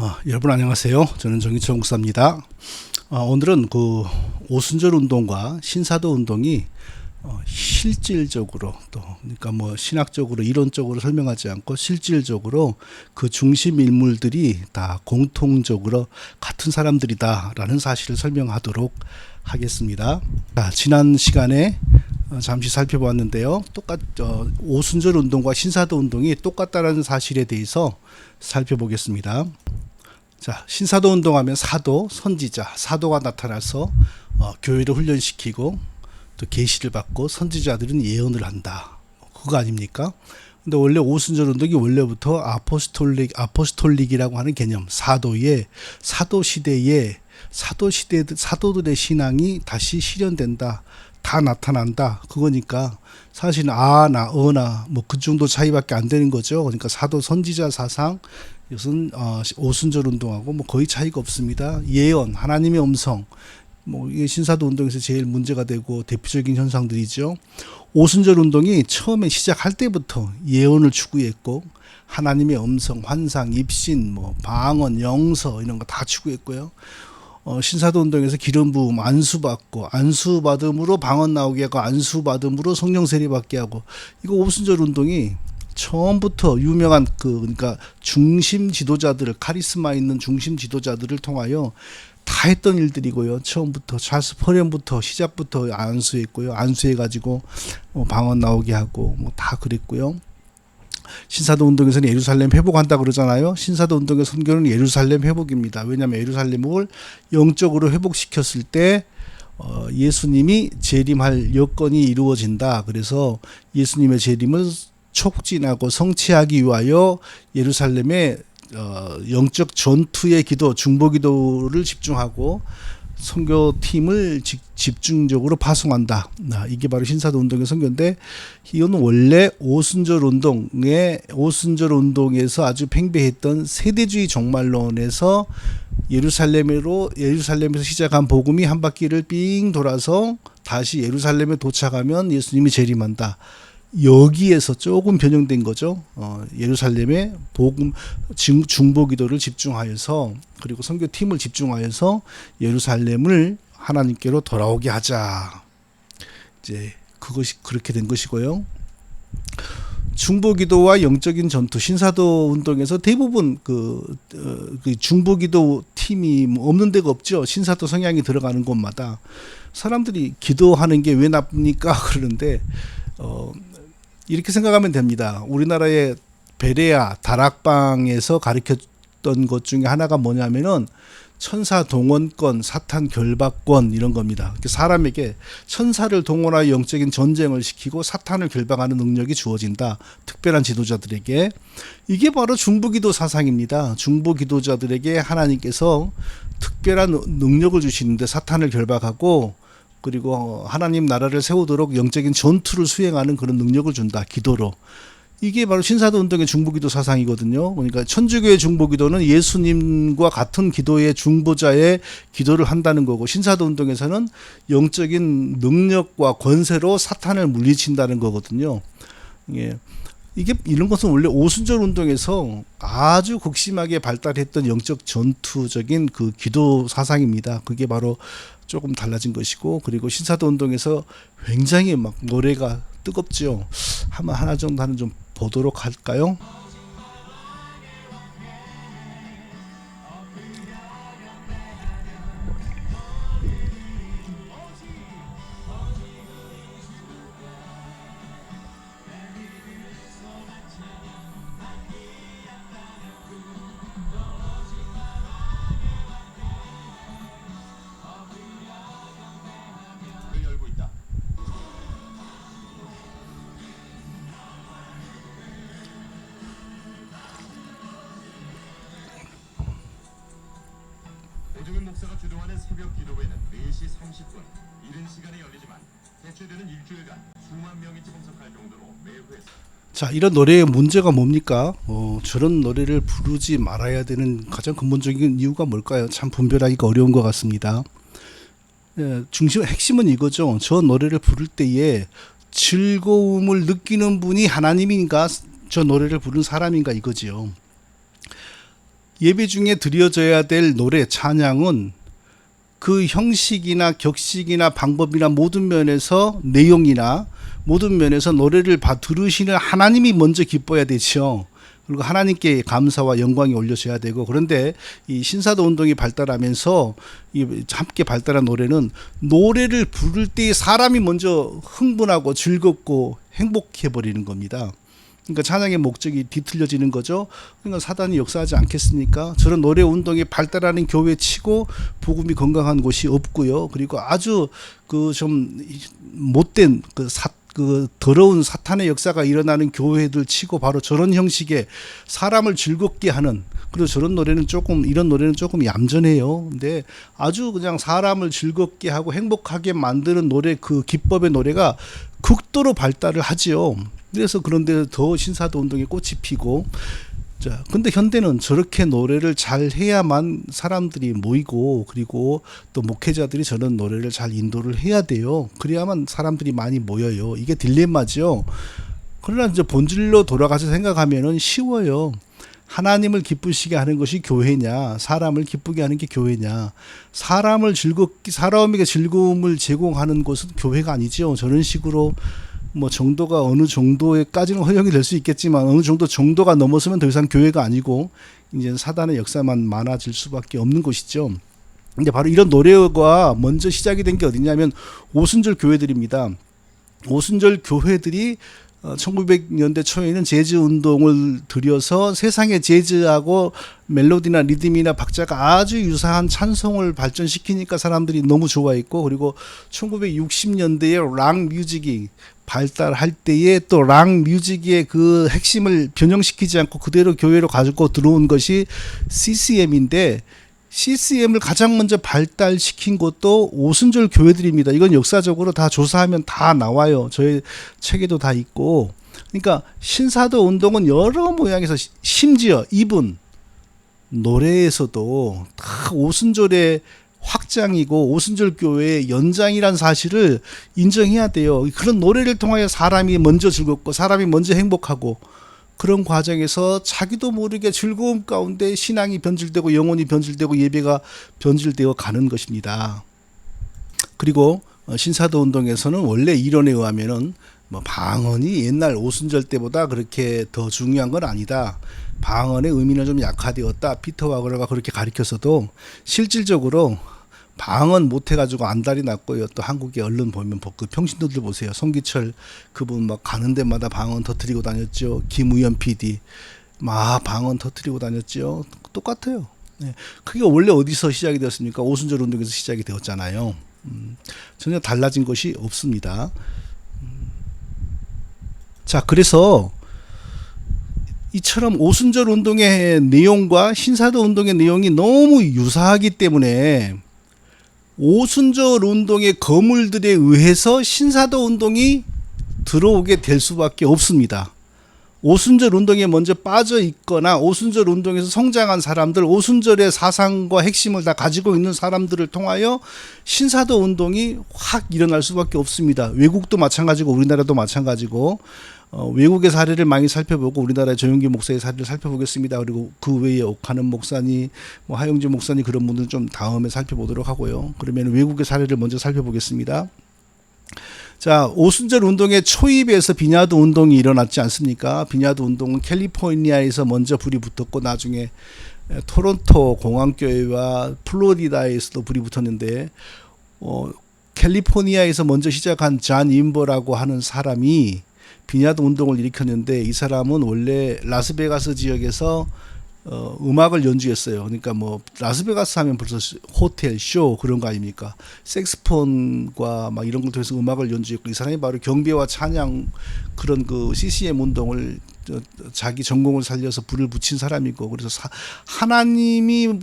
어, 여러분 안녕하세요. 저는 정기철 목사입니다. 어, 오늘은 그 오순절 운동과 신사도 운동이 어, 실질적으로 또 그러니까 뭐 신학적으로 이론적으로 설명하지 않고 실질적으로 그 중심 인물들이 다 공통적으로 같은 사람들이다라는 사실을 설명하도록 하겠습니다. 자, 지난 시간에 어, 잠시 살펴보았는데요. 똑같 어, 오순절 운동과 신사도 운동이 똑같다라는 사실에 대해서 살펴보겠습니다. 자, 신사도 운동하면 사도, 선지자, 사도가 나타나서 어, 교회를 훈련시키고 또 계시를 받고 선지자들은 예언을 한다. 그거 아닙니까? 근데 원래 오순절 운동이 원래부터 아포스톨릭 아포스톨릭이라고 하는 개념, 사도의 사도 시대에 사도 시대 사도들의 신앙이 다시 실현된다. 다 나타난다. 그거니까 사실 아나 어나 뭐 그 정도 차이밖에 안 되는 거죠. 그러니까 사도 선지자 사상 이것은 어, 오순절 운동하고 뭐 거의 차이가 없습니다. 예언 하나님의 음성 뭐 이게 신사도 운동에서 제일 문제가 되고 대표적인 현상들이죠. 오순절 운동이 처음에 시작할 때부터 예언을 추구했고 하나님의 음성, 환상, 입신, 뭐 방언, 영서 이런 거 다 추구했고요. 어, 신사도 운동에서 기름 부음 안수 받고 안수 받음으로 방언 나오게 하고 안수 받음으로 성령 세례 받게 하고 이거 오순절 운동이 처음부터 유명한 그 그러니까 중심 지도자들을 카리스마 있는 중심 지도자들을 통하여 다 했던 일들이고요. 처음부터 찰스 퍼렌부터 시작부터 안수했고요. 안수해 가지고 뭐 방언 나오게 하고 뭐 다 그랬고요. 신사도 운동에서는 예루살렘 회복한다 그러잖아요. 신사도 운동의 선교는 예루살렘 회복입니다. 왜냐하면 예루살렘을 영적으로 회복시켰을 때 어, 예수님이 재림할 여건이 이루어진다. 그래서 예수님의 재림을 촉진하고 성취하기 위하여 예루살렘에 어, 영적 전투의 기도, 중보 기도를 집중하고 선교팀을 집중적으로 파송한다. 아, 이게 바로 신사도 운동의 선교인데 이건 원래 오순절 운동의 오순절 운동에서 아주 팽배했던 세대주의 종말론에서 예루살렘으로 예루살렘에서 시작한 복음이 한 바퀴를 삥 돌아서 다시 예루살렘에 도착하면 예수님이 재림한다. 여기에서 조금 변형된 거죠. 어, 예루살렘에 복음 중보 기도를 집중하여서 그리고 선교 팀을 집중하여서 예루살렘을 하나님께로 돌아오게 하자. 이제 그것이 그렇게 된 것이고요. 중보 기도와 영적인 전투 신사도 운동에서 대부분 그, 어, 그 중보 기도 팀이 뭐 없는 데가 없죠. 신사도 성향이 들어가는 곳마다 사람들이 기도하는 게 왜 나쁩니까? 그러는데 어 이렇게 생각하면 됩니다. 우리나라의 베레아 다락방에서 가르쳤던 것 중에 하나가 뭐냐면은 천사 동원권, 사탄 결박권 이런 겁니다. 사람에게 천사를 동원하여 영적인 전쟁을 시키고 사탄을 결박하는 능력이 주어진다. 특별한 지도자들에게 이게 바로 중보기도 사상입니다. 중보기도자들에게 하나님께서 특별한 능력을 주시는데 사탄을 결박하고 그리고 하나님 나라를 세우도록 영적인 전투를 수행하는 그런 능력을 준다. 기도로. 이게 바로 신사도 운동의 중보기도 사상이거든요. 그러니까 천주교의 중보기도는 예수님과 같은 기도의 중보자의 기도를 한다는 거고 신사도 운동에서는 영적인 능력과 권세로 사탄을 물리친다는 거거든요. 예. 이게 이런 것은 원래 오순절 운동에서 아주 극심하게 발달했던 영적 전투적인 그 기도 사상입니다. 그게 바로 조금 달라진 것이고 그리고 신사도 운동에서 굉장히 막 노래가 뜨겁죠. 한번 하나 정도 하는 좀 보도록 할까요? 오종윤 목사가 주도하는 새벽 기도회는 4시 30분 이른 시간에 열리지만 개최되는 일주일간 수만 명이 참석할 정도로 매회 자, 이런 노래의 문제가 뭡니까? 어, 저런 노래를 부르지 말아야 되는 가장 근본적인 이유가 뭘까요? 참 분별하기가 어려운 것 같습니다. 예, 중심 핵심은 이거죠. 저 노래를 부를 때에 즐거움을 느끼는 분이 하나님인가, 저 노래를 부른 사람인가 이거지요. 예배 중에 드려져야 될 노래 찬양은 그 형식이나 격식이나 방법이나 모든 면에서 내용이나 모든 면에서 노래를 봐 들으시는 하나님이 먼저 기뻐야 되죠. 그리고 하나님께 감사와 영광이 올려져야 되고 그런데 이 신사도 운동이 발달하면서 이 함께 발달한 노래는 노래를 부를 때 사람이 먼저 흥분하고 즐겁고 행복해 버리는 겁니다. 그러니까 찬양의 목적이 뒤틀려지는 거죠. 그러니까 사단이 역사하지 않겠습니까? 저런 노래 운동이 발달하는 교회 치고 복음이 건강한 곳이 없고요. 그리고 아주 그 좀 못된 그 사, 그 더러운 사탄의 역사가 일어나는 교회들 치고 바로 저런 형식의 사람을 즐겁게 하는 그리고 저런 노래는 조금 이런 노래는 조금 얌전해요. 근데 아주 그냥 사람을 즐겁게 하고 행복하게 만드는 노래 그 기법의 노래가 극도로 발달을 하지요. 그래서 그런데 더 신사도 운동에 꽃이 피고 자, 근데 현대는 저렇게 노래를 잘 해야만 사람들이 모이고 그리고 또 목회자들이 저런 노래를 잘 인도를 해야 돼요. 그래야만 사람들이 많이 모여요. 이게 딜레마죠. 그러나 이제 본질로 돌아가서 생각하면은 쉬워요. 하나님을 기쁘시게 하는 것이 교회냐, 사람을 기쁘게 하는 게 교회냐. 사람을 즐겁게, 사람에게 즐거움을 제공하는 것은 교회가 아니죠. 저런 식으로 뭐 정도가 어느 정도에까지는 허용이 될 수 있겠지만 어느 정도 정도가 넘어서면 더 이상 교회가 아니고 이제 사단의 역사만 많아질 수밖에 없는 것이죠. 근데 바로 이런 노래가 먼저 시작이 된 게 어디냐면 오순절 교회들입니다. 오순절 교회들이 어, 1900년대 초에는 재즈 운동을 들여서 세상의 재즈하고 멜로디나 리듬이나 박자가 아주 유사한 찬송을 발전시키니까 사람들이 너무 좋아했고 그리고 1960년대에 락 뮤직이 발달할 때에 또 락 뮤직의 그 핵심을 변형시키지 않고 그대로 교회로 가지고 들어온 것이 CCM인데 CCM을 가장 먼저 발달시킨 것도 오순절 교회들입니다. 이건 역사적으로 다 조사하면 다 나와요. 저의 책에도 다 있고. 그러니까 신사도 운동은 여러 모양에서 시- 심지어 이분 노래에서도 다 오순절의 확장이고 오순절 교회의 연장이란 사실을 인정해야 돼요. 그런 노래를 통하여 사람이 먼저 즐겁고 사람이 먼저 행복하고 그런 과정에서 자기도 모르게 즐거움 가운데 신앙이 변질되고 영혼이 변질되고 예배가 변질되어 가는 것입니다. 그리고 어, 신사도 운동에서는 원래 이론에 의하면은 뭐 방언이 옛날 오순절 때보다 그렇게 더 중요한 건 아니다. 방언의 의미는 좀 약화되었다. 피터 와그러가 그렇게 가리켜서도 실질적으로 방언 못 해가지고 안달이 났고요. 또 한국의 언론 보면 그 평신도들 보세요. 송기철 그분 막 가는 데마다 방언 터트리고 다녔죠. 김우현 PD 막 방언 터트리고 다녔죠. 똑같아요. 네. 그게 원래 어디서 시작이 되었습니까? 오순절 운동에서 시작이 되었잖아요. 음, 전혀 달라진 것이 없습니다. 음. 자, 그래서 이처럼 오순절 운동의 내용과 신사도 운동의 내용이 너무 유사하기 때문에 오순절 운동의 거물들에 의해서 신사도 운동이 들어오게 될 수밖에 없습니다. 오순절 운동에 먼저 빠져 있거나 오순절 운동에서 성장한 사람들, 오순절의 사상과 핵심을 다 가지고 있는 사람들을 통하여 신사도 운동이 확 일어날 수밖에 없습니다. 외국도 마찬가지고 우리나라도 마찬가지고 어, 외국의 사례를 많이 살펴보고 우리나라의 조영기 목사의 사례를 살펴보겠습니다. 그리고 그 외에 옥하는 목사님, 뭐 하영재 목사님 그런 분들은 좀 다음에 살펴보도록 하고요. 그러면 외국의 사례를 먼저 살펴보겠습니다. 자, 오순절 운동의 초입에서 비냐드 운동이 일어났지 않습니까? 비냐드 운동은 캘리포니아에서 먼저 불이 붙었고 나중에 에, 토론토 공항교회와 플로리다에서도 불이 붙었는데 어, 캘리포니아에서 먼저 시작한 잔 임버라고 하는 사람이 비냐드 운동을 일으켰는데 이 사람은 원래 라스베가스 지역에서 어, 음악을 연주했어요. 그러니까 뭐 라스베가스 하면 벌써 시- 호텔 쇼 그런 거 아닙니까? 색스폰과 막 이런 걸 통해서 음악을 연주했고 이 사람이 바로 경배와 찬양 그런 그 CCM 운동을 저- 자기 전공을 살려서 불을 붙인 사람이고 그래서 사, 하나님이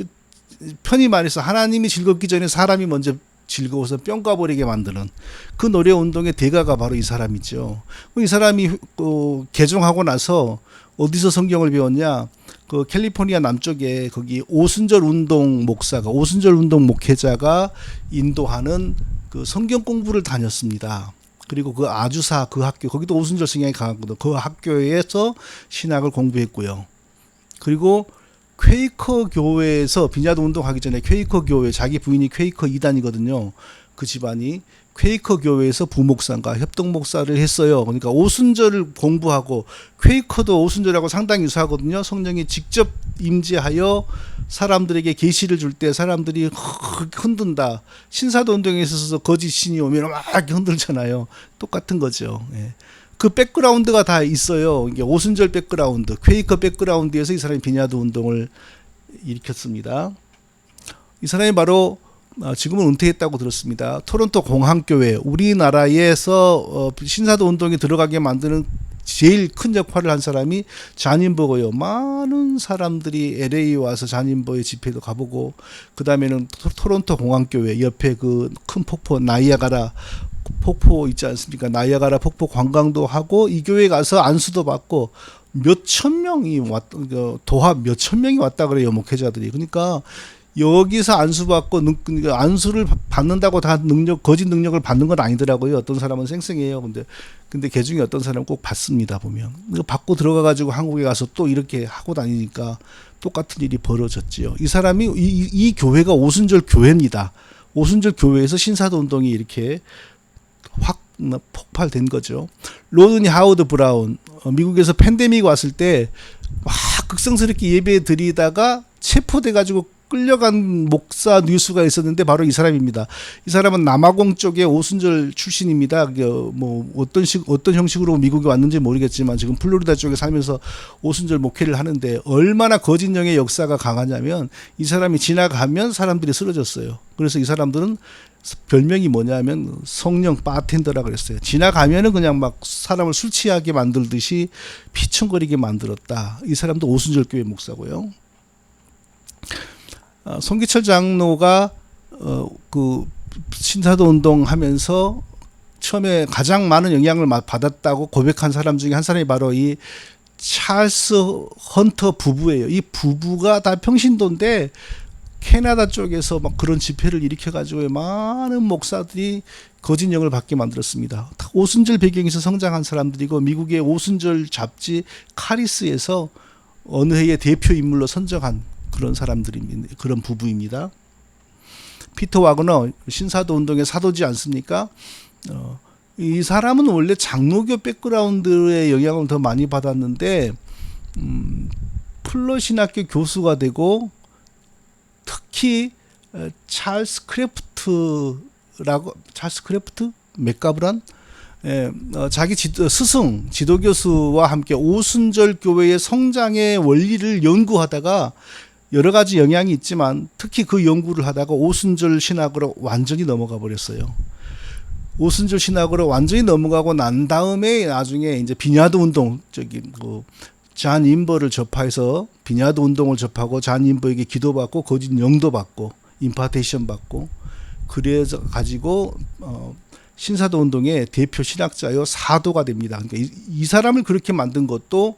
편히 말해서 하나님이 즐겁기 전에 사람이 먼저 즐거워서 뿅 가버리게 만드는 그 노래 운동의 대가가 바로 이 사람이죠. 이 사람이 어, 개종하고 나서 어디서 성경을 배웠냐? 그 캘리포니아 남쪽에 거기 오순절 운동 목사가 오순절 운동 목회자가 인도하는 그 성경 공부를 다녔습니다. 그리고 그 아주사 그 학교 거기도 오순절 성향이 강하거든. 그 학교에서 신학을 공부했고요. 그리고 퀘이커 교회에서 비냐드 운동하기 전에 퀘이커 교회 자기 부인이 퀘이커 이단이거든요. 그 집안이 퀘이커 교회에서 부목사과 협동 목사를 했어요. 그러니까 오순절을 공부하고 퀘이커도 오순절하고 상당히 유사하거든요. 성령이 직접 임재하여 사람들에게 계시를 줄 때 사람들이 흔든다. 신사도 운동에 있어서 거짓 신이 오면 막 흔들잖아요. 똑같은 거죠. 예. 그 백그라운드가 다 있어요. 이게 오순절 백그라운드, 퀘이커 백그라운드에서 이 사람이 비냐드 운동을 일으켰습니다. 이 사람이 바로 어, 지금은 은퇴했다고 들었습니다. 토론토 공항교회 우리나라에서 어, 신사도 운동에 들어가게 만드는 제일 큰 역할을 한 사람이 잔인버거요. 많은 사람들이 LA 와서 잔인버의 집회도 가보고 그 다음에는 토론토 공항교회 옆에 그 큰 폭포 나이아가라 폭포 있지 않습니까? 나이아가라 폭포 관광도 하고 이 교회 가서 안수도 받고 몇 천 명이 왔 도합 몇 천 명이 왔다 그래요 목회자들이. 그러니까 여기서 안수 받고 능- 그러니까 안수를 받는다고 다 능력 거짓 능력을 받는 건 아니더라고요. 어떤 사람은 쌩쌩해요. 근데 근데 그 중에 어떤 사람은 꼭 받습니다 보면. 이거 받고 들어가 가지고 한국에 가서 또 이렇게 하고 다니니까 똑같은 일이 벌어졌지요. 이 사람이 이, 이, 이 교회가 오순절 교회입니다. 오순절 교회에서 신사도 운동이 이렇게 확 폭발된 거죠. 로드니 하워드 브라운 어, 미국에서 팬데믹 왔을 때 막 극성스럽게 예배 드리다가 체포돼 가지고 끌려간 목사 뉴스가 있었는데 바로 이 사람입니다. 이 사람은 남아공 쪽의 오순절 출신입니다. 그, 뭐 어떤 식 어떤 형식으로 미국에 왔는지 모르겠지만 지금 플로리다 쪽에 살면서 오순절 목회를 하는데 얼마나 거짓령의 역사가 강하냐면 이 사람이 지나가면 사람들이 쓰러졌어요. 그래서 이 사람들은 별명이 뭐냐면 성령 바텐더라 그랬어요. 지나가면은 그냥 막 사람을 술 취하게 만들듯이 피청거리게 만들었다. 이 사람도 오순절 교회 목사고요. 어, 송기철 장로가 어, 그 신사도 운동하면서 처음에 가장 많은 영향을 마- 받았다고 고백한 사람 중에 한 사람이 바로 이 찰스 헌터 부부예요. 이 부부가 다 평신도인데 캐나다 쪽에서 막 그런 집회를 일으켜가지고 많은 목사들이 거짓 영을 받게 만들었습니다. 다 오순절 배경에서 성장한 사람들이고 미국의 오순절 잡지 카리스에서 어느 해의 대표 인물로 선정한 그런 사람들입니다. 그런 부부입니다. 피터 와그너 신사도 운동의 사도지 않습니까? 어, 이 사람은 원래 장로교 백그라운드의 영향을 더 많이 받았는데 음, 플러 신학교 교수가 되고 특히 어, 찰스 크래프트라고 찰스 크래프트 맥가브란 예, 어, 자기 지, 스승 지도 교수와 함께 오순절 교회의 성장의 원리를 연구하다가 여러 가지 영향이 있지만 특히 그 연구를 하다가 오순절 신학으로 완전히 넘어가 버렸어요. 오순절 신학으로 완전히 넘어가고 난 다음에 나중에 이제 비냐드 운동 저기 그잔 인버를 접해서 비냐드 운동을 접하고 잔 인버에게 기도받고 거짓 영도 받고 임파테이션 받고 그래서 가지고 어 신사도 운동의 대표 신학자요 사도가 됩니다. 그러니까 이, 이 사람을 그렇게 만든 것도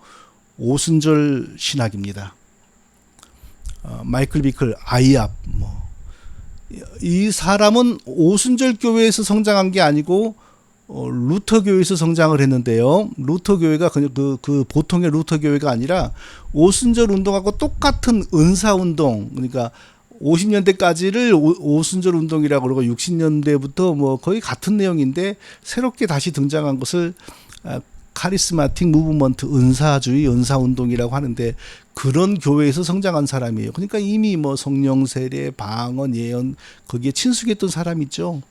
오순절 신학입니다. 어, 마이클 비클 아이압 뭐 이 사람은 오순절 교회에서 성장한 게 아니고 어, 루터 교회에서 성장을 했는데요. 루터 교회가 그냥 그, 그 보통의 루터 교회가 아니라 오순절 운동하고 똑같은 은사 운동 그러니까 50년대까지를 오, 순절 운동이라고 그러고 60년대부터 뭐 거의 같은 내용인데 새롭게 다시 등장한 것을 아, 카리스마틱 무브먼트 은사주의 은사 운동이라고 하는데 그런 교회에서 성장한 사람이에요. 그러니까 이미 뭐 성령 세례, 방언, 예언 거기에 친숙했던 사람이죠.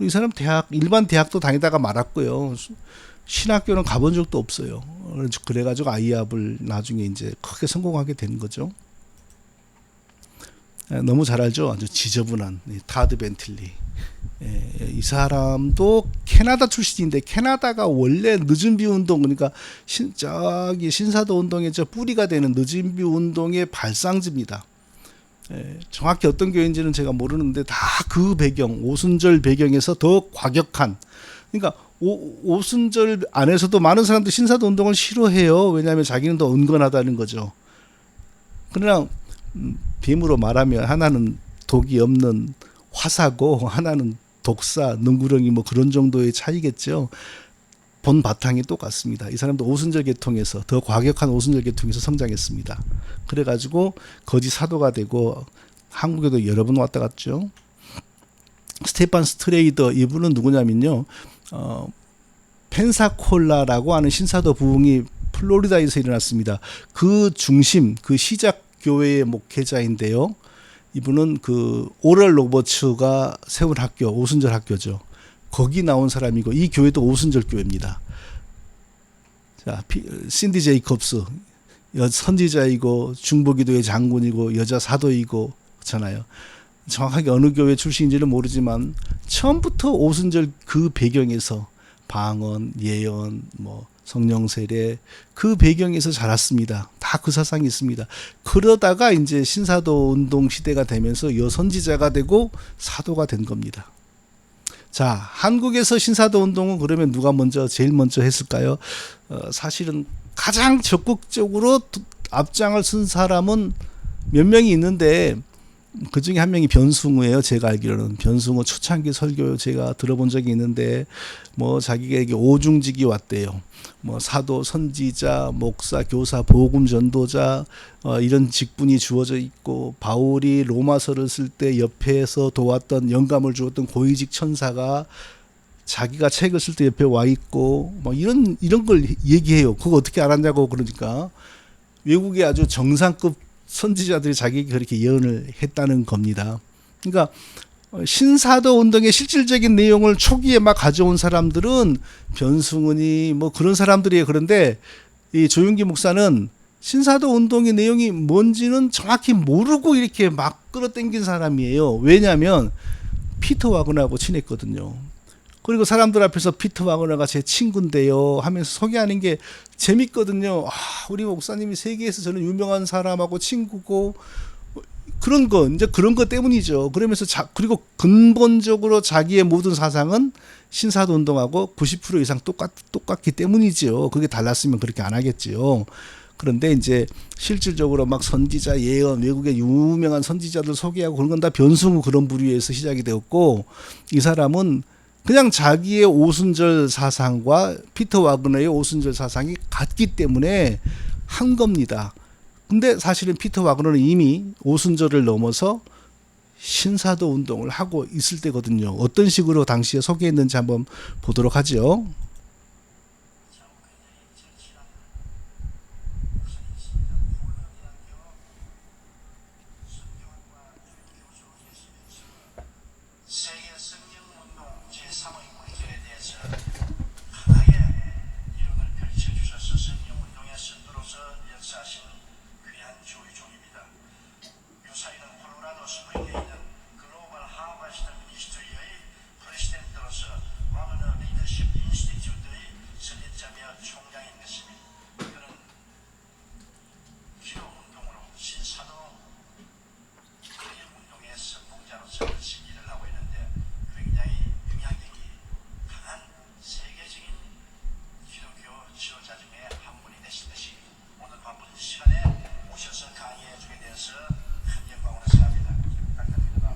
이 사람 대학 일반 대학도 다니다가 말았고요. 신학교는 가본 적도 없어요. 그래가지고 아이압을 나중에 이제 크게 성공하게 된 거죠. 에, 너무 잘 알죠. 아주 지저분한 이 타드 벤틀리. 예, 이 사람도 캐나다 출신인데 캐나다가 원래 늦은 비 운동 그러니까 신, 저기 신사도 운동의 저 뿌리가 되는 늦은 비 운동의 발상지입니다. 예, 정확히 어떤 교회인지는 제가 모르는데 다 그 배경 오순절 배경에서 더 과격한 그러니까 오, 오순절 안에서도 많은 사람들이 신사도 운동을 싫어해요. 왜냐하면 자기는 더 은근하다는 거죠. 그러나 음, 빔으로 말하면 하나는 독이 없는 화사고 하나는 독사, 능구렁이 뭐 그런 정도의 차이겠죠. 본 바탕이 똑같습니다. 이 사람도 오순절 계통에서 더 과격한 오순절 계통에서 성장했습니다. 그래가지고 거짓 사도가 되고 한국에도 여러 번 왔다 갔죠. 스테판 스트레이더 이분은 누구냐면요. 어, 펜사콜라라고 하는 신사도 부흥이 플로리다에서 일어났습니다. 그 중심, 그 시작 교회의 목회자인데요. 이분은 그 오럴 로버츠가 세운 학교, 오순절 학교죠. 거기 나온 사람이고 이 교회도 오순절 교회입니다. 자, 피, 신디 제이콥스 여, 선지자이고 중보기도의 장군이고 여자 사도이고 그렇잖아요. 정확하게 어느 교회 출신인지는 모르지만 처음부터 오순절 그 배경에서 방언, 예언, 뭐 성령 세례 그 배경에서 자랐습니다. 다 그 사상이 있습니다. 그러다가 이제 신사도 운동 시대가 되면서 여선지자가 되고 사도가 된 겁니다. 자, 한국에서 신사도 운동은 그러면 누가 먼저 제일 먼저 했을까요? 어, 사실은 가장 적극적으로 두- 앞장을 쓴 사람은 몇 명이 있는데 그 중에 한 명이 변승우예요. 제가 알기로는 변승우 초창기 설교 제가 들어본 적이 있는데 뭐 자기에게 오중직이 왔대요. 뭐 사도, 선지자, 목사, 교사, 복음 전도자 어, 이런 직분이 주어져 있고 바울이 로마서를 쓸 때 옆에서 도왔던 영감을 주었던 고위직 천사가 자기가 책을 쓸 때 옆에 와 있고 뭐 이런 이런 걸 얘기해요. 그거 어떻게 알았냐고 그러니까 외국의 아주 정상급 선지자들이 자기에게 그렇게 예언을 했다는 겁니다. 그러니까 어, 신사도 운동의 실질적인 내용을 초기에 막 가져온 사람들은 변승은이 뭐 그런 사람들이에요. 그런데 이 조윤기 목사는 신사도 운동의 내용이 뭔지는 정확히 모르고 이렇게 막 끌어당긴 사람이에요. 왜냐하면 피터 와그너하고 친했거든요. 그리고 사람들 앞에서 피터 와그너가 제 친구인데요 하면서 소개하는 게 재밌거든요. 아, 우리 목사님이 세계에서 저는 유명한 사람하고 친구고 그런 거 이제 그런 것 때문이죠. 그러면서 자, 그리고 근본적으로 자기의 모든 사상은 신사도 운동하고 90% 이상 똑같 똑같기 때문이죠. 그게 달랐으면 그렇게 안 하겠지요. 그런데 이제 실질적으로 막 선지자 예언 외국의 유명한 선지자들 소개하고 그런 건 다 변승우 그런 부류에서 시작이 되었고 이 사람은 그냥 자기의 오순절 사상과 피터 와그너의 오순절 사상이 같기 때문에 한 겁니다. 근데 사실은 피터 와그너는 이미 오순절을 넘어서 신사도 운동을 하고 있을 때거든요. 어떤 식으로 당시에 소개했는지 한번 보도록 하죠. 세계 성령운동 제3의 문제에 대해서 강하게 이론을 펼쳐주셔서 성령운동의 선두로서 역사하신 귀한 조이종입니다. 유사인은 콜로라도 스프링에 있는 글로벌 하버스트 미니스트리의 프레시덴트로서 와그너 리더십 인스티튜트의 설립자며 총장인 것입니다. 그는 기도운동으로 신사도 운동의 선봉자로서 신기를 하고 있는데 굉장히 영향력이 강한 세계적인 기독교 지도자 중에 한 분이 되신 듯이 오늘 바쁜 시간에 오셔서 강의해 주게 되어서 큰 영광으로 생각합니다. 부탁드립니다.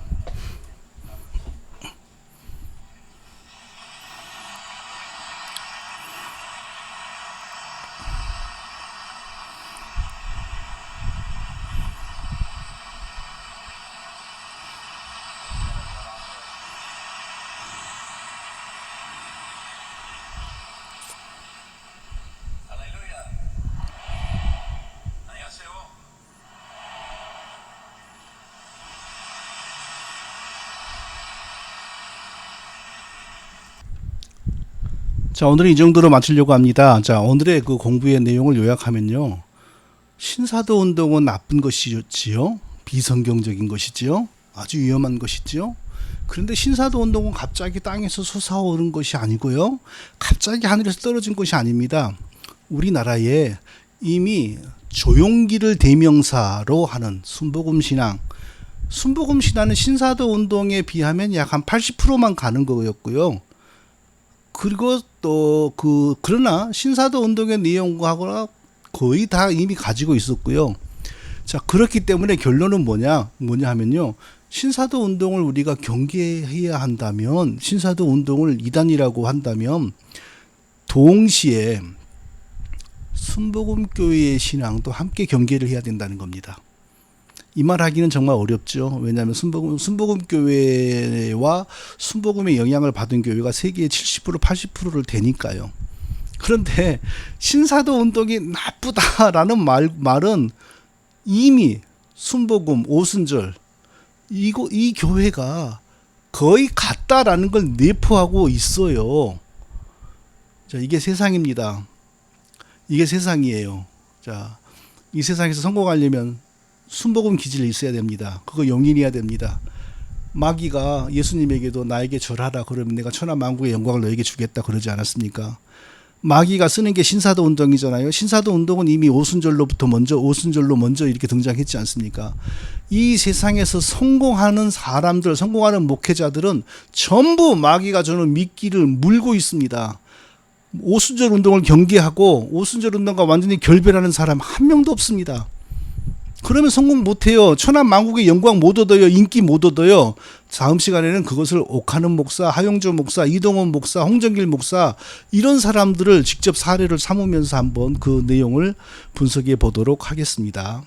할렐루야. 안녕하세요. 자, 오늘은 이 정도로 마치려고 합니다. 자, 오늘의 그 공부의 내용을 요약하면요. 신사도 운동은 나쁜 것이지요. 비성경적인 것이지요. 아주 위험한 것이지요. 그런데 신사도 운동은 갑자기 땅에서 솟아오른 것이 아니고요. 갑자기 하늘에서 떨어진 것이 아닙니다. 우리나라에 이미 조용기를 대명사로 하는 순복음 신앙, 순복음 신앙은 신사도 운동에 비하면 약 한 80%만 가는 거였고요. 그리고 또 그 그러나 신사도 운동의 내용하고는 거의 다 이미 가지고 있었고요. 자 그렇기 때문에 결론은 뭐냐 뭐냐 하면요 신사도 운동을 우리가 경계해야 한다면 신사도 운동을 이단이라고 한다면 동시에 순복음교회의 신앙도 함께 경계를 해야 된다는 겁니다. 이 말 하기는 정말 어렵죠. 왜냐하면 순복음, 순복음 교회와 순복음의 영향을 받은 교회가 세계의 70% 80%를 되니까요. 그런데 신사도 운동이 나쁘다라는 말, 말은 이미 순복음, 오순절 이거 이 교회가 거의 같다라는 걸 내포하고 있어요. 자, 이게 세상입니다. 이게 세상이에요. 자, 이 세상에서 성공하려면 순복음 기질이 있어야 됩니다. 그거 용인해야 됩니다. 마귀가 예수님에게도 나에게 절하라 그러면 내가 천하 만국의 영광을 너에게 주겠다 그러지 않았습니까? 마귀가 쓰는 게 신사도 운동이잖아요. 신사도 운동은 이미 오순절로부터 먼저 오순절로 먼저 이렇게 등장했지 않습니까? 이 세상에서 성공하는 사람들, 성공하는 목회자들은 전부 마귀가 저는 미끼를 물고 있습니다. 오순절 운동을 경계하고 오순절 운동과 완전히 결별하는 사람 한 명도 없습니다. 그러면 성공 못해요. 천하 만국의 영광 못 얻어요. 인기 못 얻어요. 다음 시간에는 그것을 옥하는 목사, 하용조 목사, 이동원 목사, 홍정길 목사 이런 사람들을 직접 사례를 삼으면서 한번 그 내용을 분석해 보도록 하겠습니다.